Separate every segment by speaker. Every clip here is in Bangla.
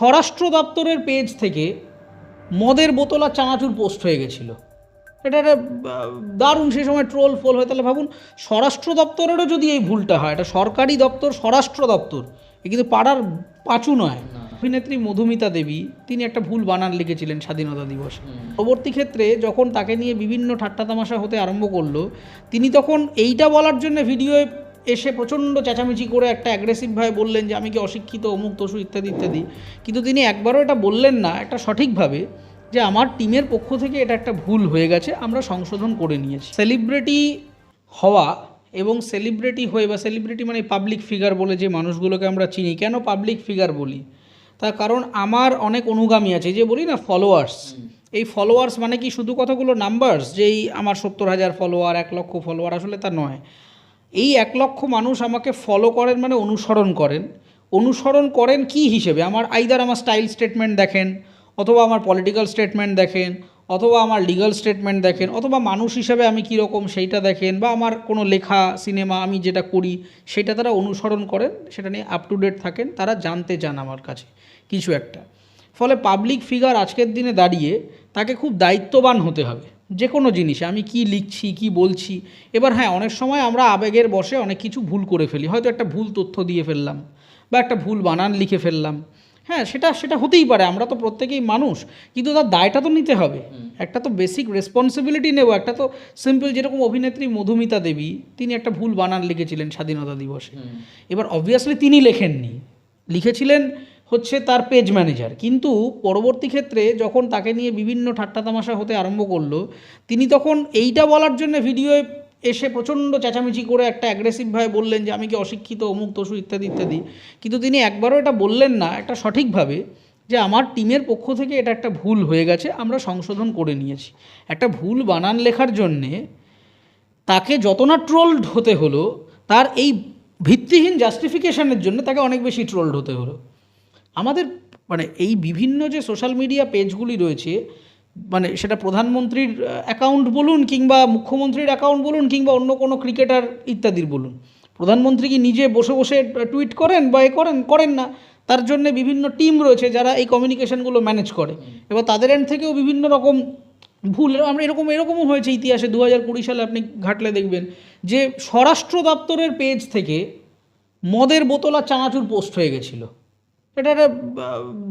Speaker 1: স্বরাষ্ট্র দপ্তরের পেজ থেকে মদের বোতল আর চানাচুর পোস্ট হয়ে গেছিল। এটা একটা দারুণ সেই সময় ট্রোল ফোল হয়। তাহলে ভাবুন স্বরাষ্ট্র দপ্তরেরও যদি এই ভুলটা হয় এটা সরকারি দপ্তর স্বরাষ্ট্র দপ্তর এ কিন্তু পাড়ার পাঁচু নয়। অভিনেত্রী মধুমিতা দেবী তিনি একটা ভুল বানান লিখেছিলেন স্বাধীনতা দিবসে। পরবর্তী ক্ষেত্রে যখন তাকে নিয়ে বিভিন্ন ঠাট্টা তামাশা হতে আরম্ভ করল তিনি তখন এইটা বলার জন্য ভিডিওয়ে এসে প্রচণ্ড চেঁচামেচি করে একটা অ্যাগ্রেসিভভাবে বললেন যে আমি কি অশিক্ষিত অমুক তসু ইত্যাদি ইত্যাদি? কিন্তু তিনি একবারও এটা বললেন না একটা সঠিকভাবে যে আমার টিমের পক্ষ থেকে এটা একটা ভুল হয়ে গেছে আমরা সংশোধন করে নিয়েছি। সেলিব্রিটি হওয়া এবং সেলিব্রিটি হয়ে বা সেলিব্রিটি মানে পাবলিক ফিগার বলে যে মানুষগুলোকে আমরা চিনি কেন পাবলিক ফিগার বলি? তার কারণ আমার অনেক অনুগামী আছে যে বলি না ফলোয়ার্স এই ফলোয়ার্স মানে কি শুধু কতগুলো নাম্বারস যেই আমার সত্তর হাজার ফলোয়ার এক লক্ষ ফলোয়ার আসলে তা নয়। এই এক লক্ষ মানুষ আমাকে ফলো করেন মানে অনুসরণ করেন। অনুসরণ করেন কি হিসেবে? আমার আইদার আমার স্টাইল স্টেটমেন্ট দেখেন, অথবা আমার পলিটিক্যাল স্টেটমেন্ট দেখেন, অথবা আমার লিগাল স্টেটমেন্ট দেখেন, অথবা মানুষ হিসেবে আমি কীরকম সেইটা দেখেন, বা আমার কোনো লেখা সিনেমা আমি যেটা করি, সেটা তারা অনুসরণ করেন, সেটা নিয়ে আপ টু ডেট থাকেন, তারা জানতে চান আমার কাছে। কিছু একটা। ফলে পাবলিক ফিগার আজকের দিনে দাঁড়িয়ে তাকে খুব দায়িত্ববান হতে হবে যে কোনো জিনিসে। আমি কি লিখছি কি বলছি? এবার হ্যাঁ অনেক সময় আমরা আবেগের বসে অনেক কিছু ভুল করে ফেলি। হয়তো একটা ভুল তথ্য দিয়ে ফেললাম বা একটা ভুল বানান লিখে ফেললাম। হ্যাঁ সেটা সেটা হতেই পারে আমরা তো প্রত্যেকেই মানুষ কিন্তু তার দায়টা তো নিতে হবে। একটা তো বেসিক রেসপন্সিবিলিটি নেব একটা তো সিম্পল যেরকম অভিনেত্রী মধুমিতা দেবী তিনি একটা ভুল বানান লিখেছিলেন স্বাধীনতা দিবসে। এবার অবভিয়াসলি তিনি লেখেননি। লিখেছিলেন হচ্ছে তার পেজ ম্যানেজার কিন্তু পরবর্তী ক্ষেত্রে যখন তাকে নিয়ে বিভিন্ন ঠাট্টা তামাশা হতে আরম্ভ করল, তিনি তখন এইটা বলার জন্য ভিডিওয়ে এসে প্রচণ্ড চেঁচামেচি করে একটা অ্যাগ্রেসিভভাবে বললেন যে, আমি কি অশিক্ষিত, অমুক, তসু, ইত্যাদি ইত্যাদি। কিন্তু তিনি একবারও এটা বললেন না, একটা সঠিকভাবে যে, আমার টিমের পক্ষ থেকে এটা একটা ভুল হয়ে গেছে, আমরা সংশোধন করে নিয়েছি। একটা ভুল বানান লেখার জন্যে তাকে যত না ট্রোলড হতে হলো, তার এই ভিত্তিহীন জাস্টিফিকেশনের জন্য তাকে অনেক বেশি ট্রোলড হতে হলো। আমাদের মানে এই বিভিন্ন যে সোশ্যাল মিডিয়া পেজগুলি রয়েছে মানে সেটা প্রধানমন্ত্রীর অ্যাকাউন্ট বলুন কিংবা মুখ্যমন্ত্রীর অ্যাকাউন্ট বলুন কিংবা অন্য কোনো ক্রিকেটার ইত্যাদির বলুন। প্রধানমন্ত্রী কি নিজে বসে বসে টুইট করেন বা এ করেন? করেন না। তার জন্য বিভিন্ন টিম রয়েছে যারা এই কমিউনিকেশনগুলো ম্যানেজ করে। এবার তাদের এন্ড থেকেও বিভিন্ন রকম ভুল আমরা এরকম, এরকমও হয়েছে ইতিহাসে দু হাজার কুড়ি সালে আপনি ঘাটলে দেখবেন যে স্বরাষ্ট্র দপ্তরের পেজ থেকে মদের বোতল আর চানাচুর পোস্ট হয়ে গেছিল। এটা একটা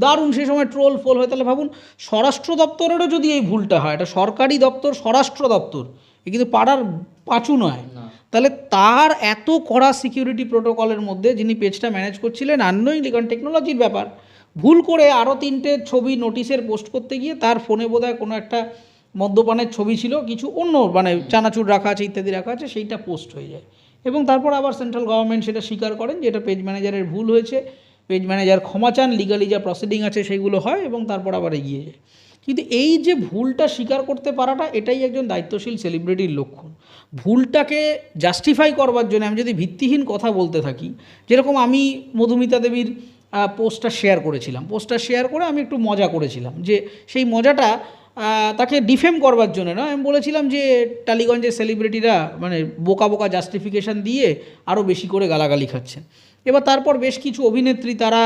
Speaker 1: দারুণ সেই সময় ট্রোল ফোল হয়। তাহলে ভাবুন স্বরাষ্ট্র দপ্তরেরও যদি এই ভুলটা হয় এটা সরকারি দপ্তর স্বরাষ্ট্র দপ্তর এ কিন্তু পাড়ার পাঁচু নয়। তাহলে তার এত কড়া সিকিউরিটি প্রোটোকলের মধ্যে যিনি পেজটা ম্যানেজ করছিলেন আননোইংলি কারণ টেকনোলজির ব্যাপার ভুল করে আরও তিনটে ছবি নোটিশের পোস্ট করতে গিয়ে তার ফোনে বোধহয় কোনো একটা মদ্যপানের ছবি ছিল কিছু অন্য মানে চানাচুর রাখা আছে ইত্যাদি রাখা আছে সেইটা পোস্ট হয়ে যায়। এবং তারপর আবার সেন্ট্রাল গভর্নমেন্ট সেটা স্বীকার করেন যে এটা পেজ ম্যানেজারের ভুল হয়েছে। পেজ ম্যানেজার ক্ষমা চান লিগালি যা প্রসিডিং আছে সেইগুলো হয় এবং তারপর আবার এগিয়ে যায়। কিন্তু এই যে ভুলটা স্বীকার করতে পারাটা এটাই একজন দায়িত্বশীল সেলিব্রিটির লক্ষণ। ভুলটাকে জাস্টিফাই করবার জন্য আমি যদি ভিত্তিহীন কথা বলতে থাকি, যেরকম আমি মধুমিতা দেবীর পোস্টটা শেয়ার করেছিলাম। পোস্টটা শেয়ার করে আমি একটু মজা করেছিলাম যে সেই মজাটা তাকে ডিফেম করবার জন্য না, আমি বলেছিলাম যে টালিগঞ্জের সেলিব্রিটিরা মানে বোকা বোকা জাস্টিফিকেশান দিয়ে আরও বেশি করে গালাগালি খাচ্ছেন। এবার তারপর বেশ কিছু অভিনেত্রী তারা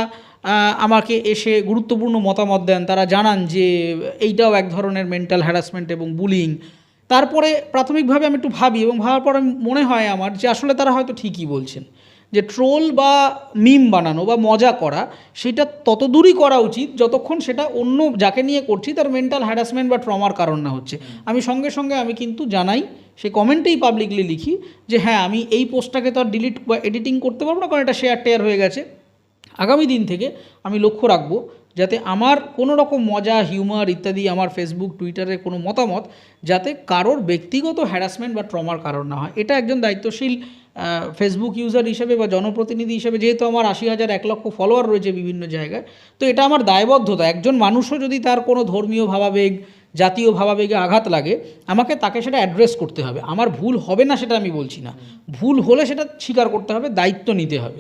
Speaker 1: আমাকে এসে গুরুত্বপূর্ণ মতামত দেন। তারা জানান যে এইটাও এক ধরনের মেন্টাল হ্যারাসমেন্ট এবং বুলিং তারপরে প্রাথমিকভাবে আমি একটু ভাবি এবং ভাবার পর মনে হয় আমার যে আসলে তারা হয়তো ঠিকই বলছেন। যে ট্রোল বা মিম বানানো বা মজা করা সেটা তত দূরই করা উচিত যতক্ষণ সেটা অন্য যাকে নিয়ে করছি তার মেন্টাল হ্যারাসমেন্ট বা ট্রমার কারণ না হচ্ছে। আমি সঙ্গে সঙ্গে আমি কিন্তু জানাই সে কমেন্টেই পাবলিকলি লিখি যে হ্যাঁ আমি এই পোস্টটাকে তো আর ডিলিট বা এডিটিং করতে পারব না কারণ এটা শেয়ার টেয়ার হয়ে গেছে। আগামী দিন থেকে আমি লক্ষ্য রাখব যাতে আমার কোনো রকম মজা হিউমার ইত্যাদি আমার ফেসবুক টুইটারে কোনো মতামত যাতে কারোর ব্যক্তিগত হ্যারাসমেন্ট বা ট্রমার কারণ না হয়। এটা একজন দায়িত্বশীল ফেসবুক ইউজার হিসেবে বা জনপ্রতিনিধি হিসেবে যেহেতু আমার আশি হাজার এক লক্ষ ফলোয়ার রয়েছে বিভিন্ন জায়গায়, তো এটা আমার দায়বদ্ধতা। একজন মানুষও যদি তার কোনো ধর্মীয় ভাবাবেগ, জাতীয় ভাবাবেগে আঘাত লাগে, আমাকে তাকে সেটা অ্যাড্রেস করতে হবে। আমার ভুল হবে না সেটা আমি বলছি না। ভুল হলে সেটা স্বীকার করতে হবে, দায়িত্ব নিতে হবে।